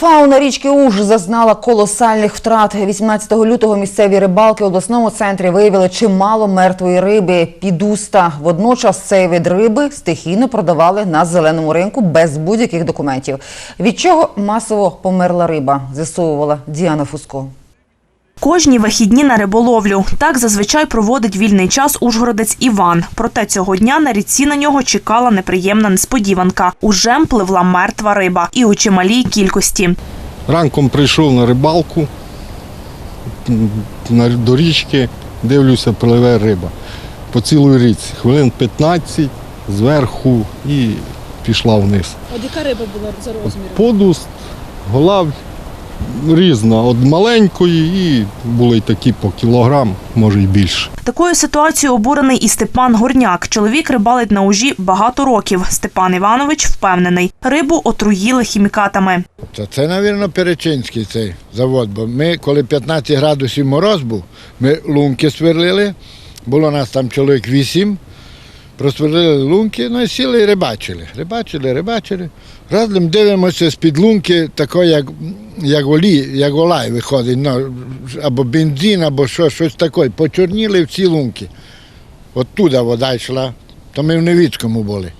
Фауна річки Уж зазнала колосальних втрат. 18 лютого місцеві рибалки в обласному центрі виявили чимало мертвої риби підуста. Водночас цей вид риби стихійно продавали на зеленому ринку без будь-яких документів. Від чого масово померла риба, з'ясовувала Діана Фуско. Кожні вихідні на риболовлю. Так зазвичай проводить вільний час ужгородець Іван. Проте цього дня на річці на нього чекала неприємна несподіванка. Уже пливла мертва риба і у чималій кількості. Ранком прийшов на рибалку до річки, дивлюся, пливе риба. По цілій річці. Хвилин 15 зверху і пішла вниз. От яка риба була за розміром? Подуст, голав різна, від маленької і були й такі по кілограм, може й більше. Такою ситуацією обурений і Степан Горняк. Чоловік рибалить на ужі багато років. Степан Іванович впевнений, рибу отруїли хімікатами. Та це, мабуть, Перечинський цей завод. Бо ми, коли 15 градусів мороз був, ми лунки сверлили. Було нас там чоловік 8. Просверлили лунки, ну і сіли і рибачили. Рибачили, рибачили. Разом дивимося з-під лунки, тако, як, як, олій, як олай виходить, ну, або бензин, або що, щось таке. Почорніли всі лунки. Оттуда вода йшла, то ми в Невіцькому були.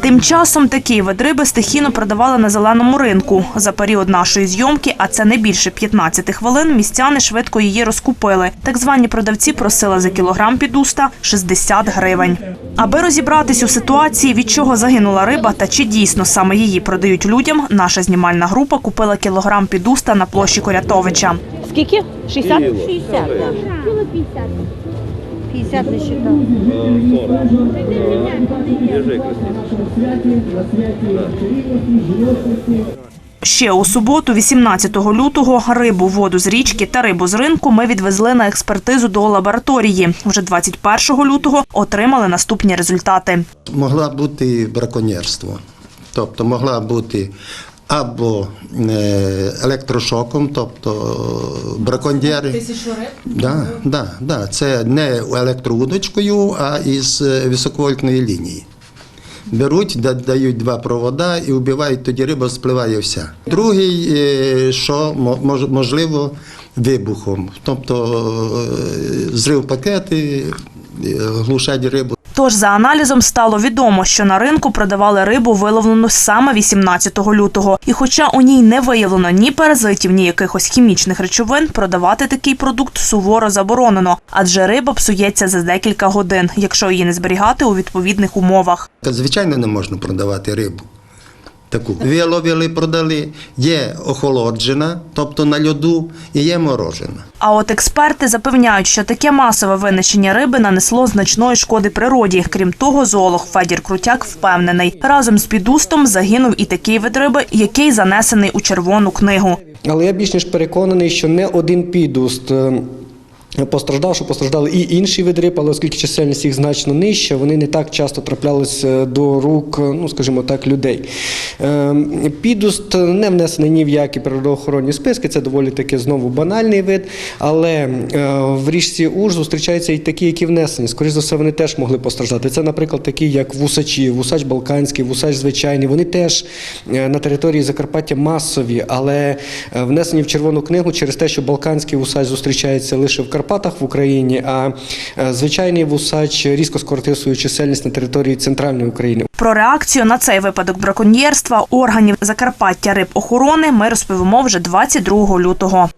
Тим часом такий вид риби стихійно продавали на зеленому ринку. За період нашої зйомки, а це не більше 15 хвилин, містяни швидко її розкупили. Так звані продавці просили за кілограм підуста 60 гривень. Аби розібратись у ситуації, від чого загинула риба та чи дійсно саме її продають людям, наша знімальна група купила кілограм підуста на площі Корятовича. Скільки? 60? 60, да. Кіло 50. 50 не считав. Ще у суботу, 18 лютого, рибу, воду з річки та рибу з ринку ми відвезли на експертизу до лабораторії. Вже 21 лютого отримали наступні результати. Могла бути браконьєрство. Тобто могла бути або е, електрошоком, тобто браконьєри. Тисячу риб? Да, да, да. Це не електроудочкою, а із е, високовольтної лінії. Беруть, дають два провода і вбивають, тоді риба спливає вся. Другий, е, що мо- можливо, вибухом. Тобто е, зрив пакети, е, глушать рибу. Тож за аналізом стало відомо, що на ринку продавали рибу, виловлену саме 18 лютого. І хоча у ній не виявлено ні паразитів, ні якихось хімічних речовин, продавати такий продукт суворо заборонено, адже риба псується за декілька годин, якщо її не зберігати у відповідних умовах. Звичайно, не можна продавати рибу. Таку виловили, продали. Є охолоджена, тобто на льоду, і є морожена. А от експерти запевняють, що таке масове винищення риби нанесло значної шкоди природі. Крім того, зоолог Федір Крутяк впевнений, разом з підустом загинув і такий вид риби, який занесений у червону книгу. Але я більш ніж переконаний, що не один підуст. Е, Постраждав, що постраждали і інші види риб, але оскільки чисельність їх значно нижча, вони не так часто траплялися до рук, е, ну скажімо так, людей. Е, Підуст не внесений ні в які природоохоронні списки, це доволі таки знову банальний вид. Але е, в річці Уж зустрічаються і такі, які внесені. Скоріше за все, вони теж могли постраждати. Це, наприклад, такі, як вусачі, вусач балканський, вусач звичайний. Вони теж е, на території Закарпаття масові, але е, внесені в червону книгу через те, що балканський вусач зустрічається лише в Карпатах в Україні, а е, звичайний вусач різко скоротив свою чисельність на території центральної України. Про реакцію на цей випадок браконьєрства органів Закарпаття рибохорони ми розповімо вже 22 лютого.